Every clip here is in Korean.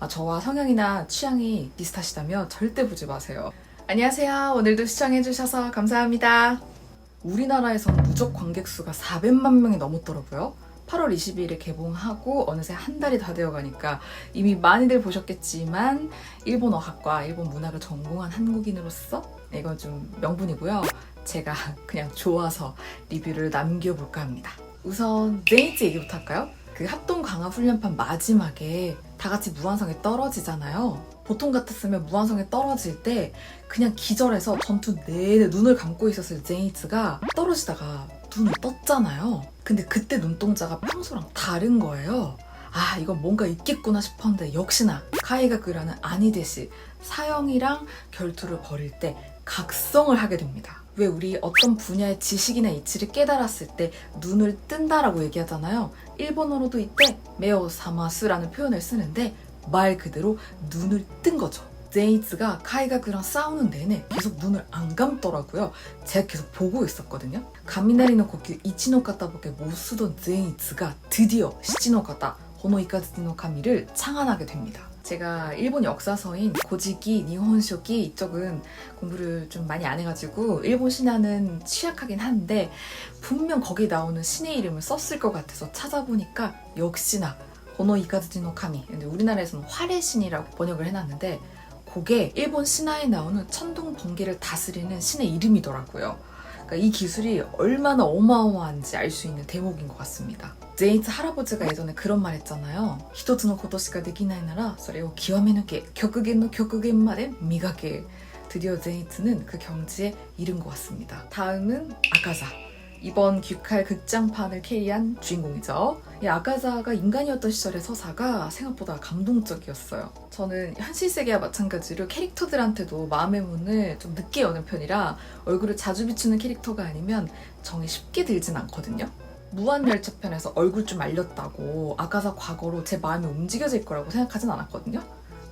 아, 저와 성향이나 취향이 비슷하시다면 절대 보지 마세요. 안녕하세요. 오늘도 시청해주셔서 감사합니다. 우리나라에선 누적 관객 수가 400만 명이 넘었더라고요. 8월 22일에 개봉하고 어느새 한 달이 다 되어 가니까 이미 많이들 보셨겠지만 일본 어학과 일본 문학을 전공한 한국인으로서 이건 좀 명분이고요. 제가 그냥 좋아서 리뷰를 남겨볼까 합니다. 우선 네이트 얘기부터 할까요? 그 합동 강화 훈련판 마지막에 다 같이 무한성에 떨어지잖아요. 보통 같았으면 무한성에 떨어질 때 그냥 기절해서 전투 내내 눈을 감고 있었을 제이츠가 떨어지다가 눈을 떴잖아요. 근데 그때 눈동자가 평소랑 다른 거예요. 아, 이건 뭔가 있겠구나 싶었는데 역시나 카이가 그라는 아니데시 사형이랑 결투를 벌일 때 각성을 하게 됩니다. 왜 우리 어떤 분야의 지식이나 이치를 깨달았을 때 눈을 뜬다라고 얘기하잖아요. 일본어로도 이때 메오 사마스라는 표현을 쓰는데 말 그대로 눈을 뜬 거죠. 제이츠가 카이가그랑 싸우는 내내 계속 눈을 안 감더라고요. 제가 계속 보고 있었거든요. 가미나리노 고큐 이치노카타보게 못 쓰던 제이츠가 드디어 시치노카타 호노이카즈노 카미를 창안하게 됩니다. 제가 일본 역사서인 고지기, 니혼쇼기 이쪽은 공부를 좀 많이 안 해가지고 일본 신화는 취약하긴 한데 분명 거기 나오는 신의 이름을 썼을 것 같아서 찾아보니까 역시나 호노 이카즈노 카미 근데 우리나라에서는 활의 신이라고 번역을 해놨는데 그게 일본 신화에 나오는 천둥 번개를 다스리는 신의 이름이더라고요. 그러니까 이 기술이 얼마나 어마어마한지 알 수 있는 대목인 것 같습니다. 제이츠 할아버지가 예전에 그런 말 했잖아요. 미가게 드디어 제이츠는 그 경지에 이른 것 같습니다. 다음은 아카자. 이번 귀칼 극장판을 캐리한 주인공이죠. 이 아가자가 인간이었던 시절의 서사가 생각보다 감동적이었어요. 저는 현실 세계와 마찬가지로 캐릭터들한테도 마음의 문을 좀 늦게 여는 편이라 얼굴을 자주 비추는 캐릭터가 아니면 정이 쉽게 들진 않거든요. 무한열차편에서 얼굴 좀 말렸다고 아가자 과거로 제 마음이 움직여질 거라고 생각하진 않았거든요.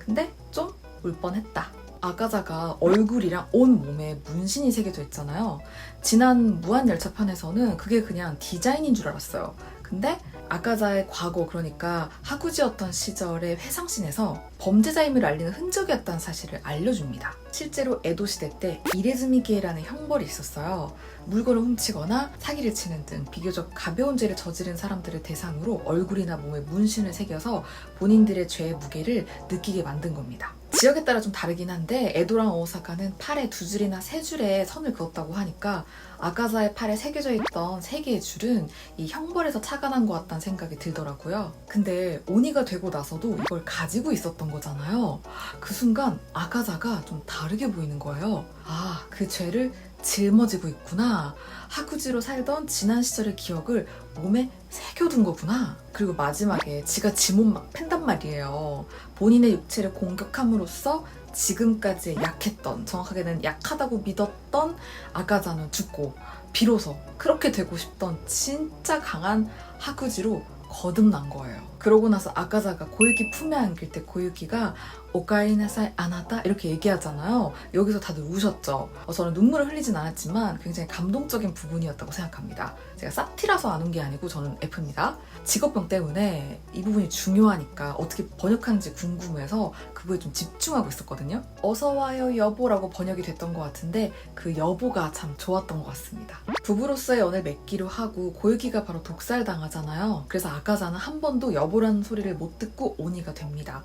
근데 좀 울 뻔했다. 아가자가 얼굴이랑 온 몸에 문신이 새겨져 있잖아요. 지난 무한열차편에서는 그게 그냥 디자인인 줄 알았어요. 근데 아가자의 과거 그러니까 하구지였던 시절의 회상신에서 범죄자임을 알리는 흔적이었다는 사실을 알려줍니다. 실제로 에도 시대 때 이레즈미게라는 형벌이 있었어요. 물건을 훔치거나 사기를 치는 등 비교적 가벼운 죄를 저지른 사람들을 대상으로 얼굴이나 몸에 문신을 새겨서 본인들의 죄의 무게를 느끼게 만든 겁니다. 지역에 따라 좀 다르긴 한데 에도랑 오사카는 팔에 두 줄이나 세 줄의 선을 그었다고 하니까 아가자의 팔에 새겨져 있던 세 개의 줄은 이 형벌에서 착안한 것 같다는 생각이 들더라고요. 근데 오니가 되고 나서도 이걸 가지고 있었던 거잖아요. 그 순간 아가자가 좀 다르게 보이는 거예요. 아, 그 죄를 짊어지고 있구나. 하쿠지로 살던 지난 시절의 기억을 몸에 새겨둔 거구나. 그리고 마지막에 지가 지몸 막 팬단 말이에요. 본인의 육체를 공격함으로써 지금까지 약했던, 정확하게는 약하다고 믿었던 아가자는 죽고, 비로소 그렇게 되고 싶던 진짜 강한 하쿠지로 거듭난 거예요. 그러고 나서 아가자가 고유기 품에 안길 때 고유기가 오카리나사이 아나다 이렇게 얘기하잖아요. 여기서 다들 우셨죠. 어, 저는 눈물을 흘리진 않았지만 굉장히 감동적인 부분이었다고 생각합니다. 제가 쌉티라서 안운게 아니고 저는 F입니다. 직업병 때문에 이 부분이 중요하니까 어떻게 번역하는지 궁금해서 그 부분에 좀 집중하고 있었거든요. 어서 와요 여보라고 번역이 됐던 것 같은데 그 여보가 참 좋았던 것 같습니다. 부부로서의 연을 맺기로 하고 고유기가 바로 독살당하잖아요. 그래서 아가자는 한 번도 여보 라는 소리를 못 듣고 오니가 됩니다.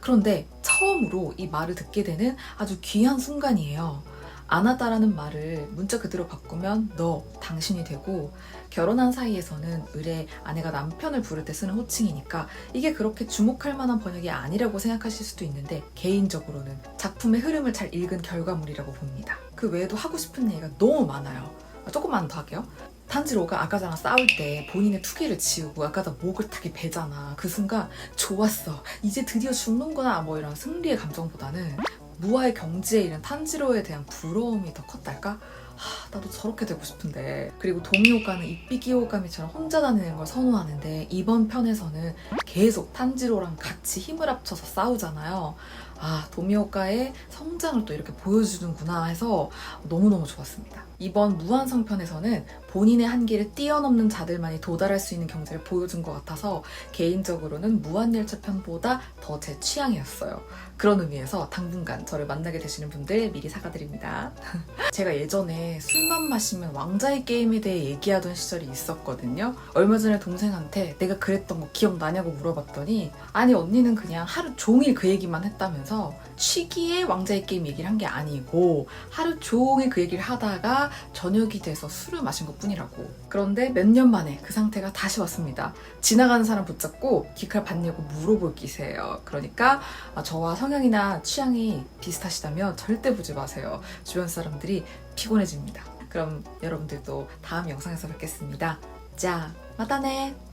그런데 처음으로 이 말을 듣게 되는 아주 귀한 순간이에요. 아나다라는 말을 문자 그대로 바꾸면 너, 당신이 되고 결혼한 사이에서는 의뢰 아내가 남편을 부를 때 쓰는 호칭이니까 이게 그렇게 주목할 만한 번역이 아니라고 생각하실 수도 있는데 개인적으로는 작품의 흐름을 잘 읽은 결과물이라고 봅니다. 그 외에도 하고 싶은 얘기가 너무 많아요. 조금만 더 할게요. 탄지로가 아까자랑 싸울 때 본인의 투기를 지우고 아까자 목을 타게 베잖아. 그 순간 좋았어. 이제 드디어 죽는구나. 뭐 이런 승리의 감정보다는 무아의 경지에 이른 탄지로에 대한 부러움이 더 컸달까? 하, 나도 저렇게 되고 싶은데 그리고 도미오가는 이삐기 오가미처럼 혼자 다니는 걸 선호하는데 이번 편에서는 계속 탄지로랑 같이 힘을 합쳐서 싸우잖아요. 아 도미오가의 성장을 또 이렇게 보여주는구나 해서 너무너무 좋았습니다. 이번 무한성편에서는 본인의 한계를 뛰어넘는 자들만이 도달할 수 있는 경제를 보여준 것 같아서 개인적으로는 무한열차 편보다 더 제 취향이었어요. 그런 의미에서 당분간 저를 만나게 되시는 분들 미리 사과드립니다. 제가 예전에 술만 마시면 왕자의 게임에 대해 얘기하던 시절이 있었거든요. 얼마 전에 동생한테 내가 그랬던 거 기억나냐고 물어봤더니 아니 언니는 그냥 하루 종일 그 얘기만 했다면서 취기에 왕자의 게임 얘기를 한 게 아니고 하루 종일 그 얘기를 하다가 저녁이 돼서 술을 마신 것 뿐이라고. 그런데 몇 년 만에 그 상태가 다시 왔습니다. 지나가는 사람 붙잡고 귀칼 봤냐고 물어볼 기세예요. 그러니까 아, 저와 성향이나 취향이 비슷하시다면 절대 보지 마세요. 주변 사람들이 피곤해집니다. 그럼 여러분들도 다음 영상에서 뵙겠습니다. 자, 마다네!